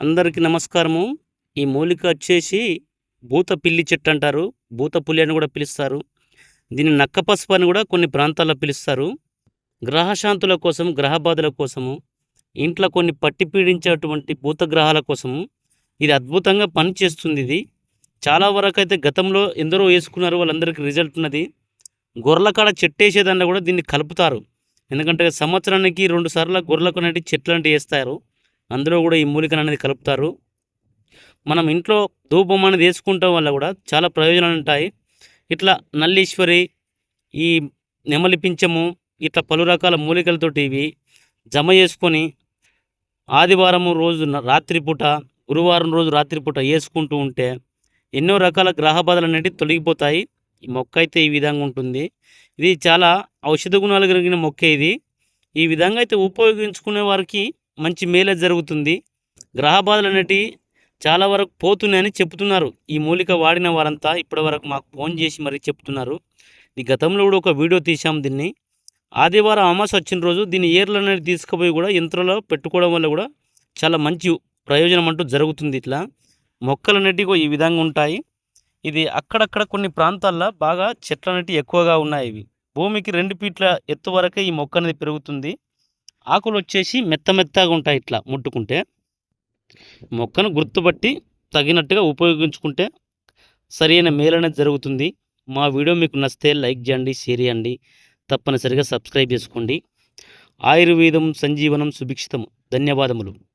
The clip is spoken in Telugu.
అందరికీ నమస్కారము. ఈ మూలిక వచ్చేసి భూత పిల్లి చెట్టు అంటారు. భూత పులి అని కూడా పిలుస్తారు. దీన్ని నక్క పసుపు అని కూడా కొన్ని ప్రాంతాల్లో పిలుస్తారు. గ్రహశాంతుల కోసం గ్రహ బాధల కోసము ఇంట్లో కొన్ని పట్టి పీడించేటువంటి భూత గ్రహాల కోసము ఇది అద్భుతంగా పనిచేస్తుంది ఇది. చాలా వరకు అయితే గతంలో ఎందరో వేసుకున్నారు వాళ్ళందరికీ రిజల్ట్ ఉన్నది. గొర్రెల కాడ చెట్టు వేసేదాన్ని కూడా దీన్ని కలుపుతారు. ఎందుకంటే సంవత్సరానికి రెండు సార్లు గొర్రెలకు అనేవి చెట్లు వేస్తారు. అందులో కూడా ఈ మూలికను అనేది కలుపుతారు. మనం ఇంట్లో ధూపం అనేది వేసుకుంటాం వల్ల కూడా చాలా ప్రయోజనాలు ఉంటాయి. ఇట్లా నల్లీశ్వరి ఈ నెమలి పింఛము ఇట్లా పలు రకాల మూలికలతోటి ఇవి జమ చేసుకొని ఆదివారం రోజు న- రాత్రిపూట గురువారం రోజు రాత్రిపూట వేసుకుంటూ ఉంటే ఎన్నో రకాల గ్రహ బాధలు అనేటివి తొలగిపోతాయి. ఈ మొక్క అయితే ఈ విధంగా ఉంటుంది. ఇది చాలా ఔషధ గుణాలు కలిగిన మొక్క ఇది. ఈ విధంగా అయితే ఉపయోగించుకునే వారికి మంచి మేలే జరుగుతుంది. గ్రహ బాధలు అనేటివి చాలా వరకు పోతున్నాయని చెప్తున్నారు. ఈ మూలిక వాడిన వారంతా ఇప్పటి వరకు మాకు ఫోన్ చేసి మరీ చెప్తున్నారు. ఈ గతంలో కూడా ఒక వీడియో తీసాం దీన్ని. ఆదివారం అమాస వచ్చిన రోజు దీన్ని ఏర్లు అనేది తీసుకుపోయి కూడా యంత్రంలో పెట్టుకోవడం వల్ల కూడా చాలా మంచి ప్రయోజనం అంటూ జరుగుతుంది ఇట్లా. మొక్కలు అనేటివి ఈ విధంగా ఉంటాయి. ఇది అక్కడక్కడ కొన్ని ప్రాంతాల్లో బాగా చెట్లు అనేటివి ఎక్కువగా ఉన్నాయి. ఇవి భూమికి రెండు ఫీట్ల ఎత్తు వరకే ఈ మొక్క అనేది పెరుగుతుంది. ఆకులు వచ్చేసి మెత్త మెత్తగా ఉంటాయి ఇట్లా ముట్టుకుంటే. మొక్కను గుర్తుపట్టి తగినట్టుగా ఉపయోగించుకుంటే సరైన మేలు జరుగుతుంది. మా వీడియో మీకు నచ్చితే లైక్ చేయండి షేర్ చేయండి. తప్పనిసరిగా సబ్స్క్రైబ్ చేసుకోండి. ఆయుర్వేదం సంజీవనం సుభిక్షితం. ధన్యవాదములు.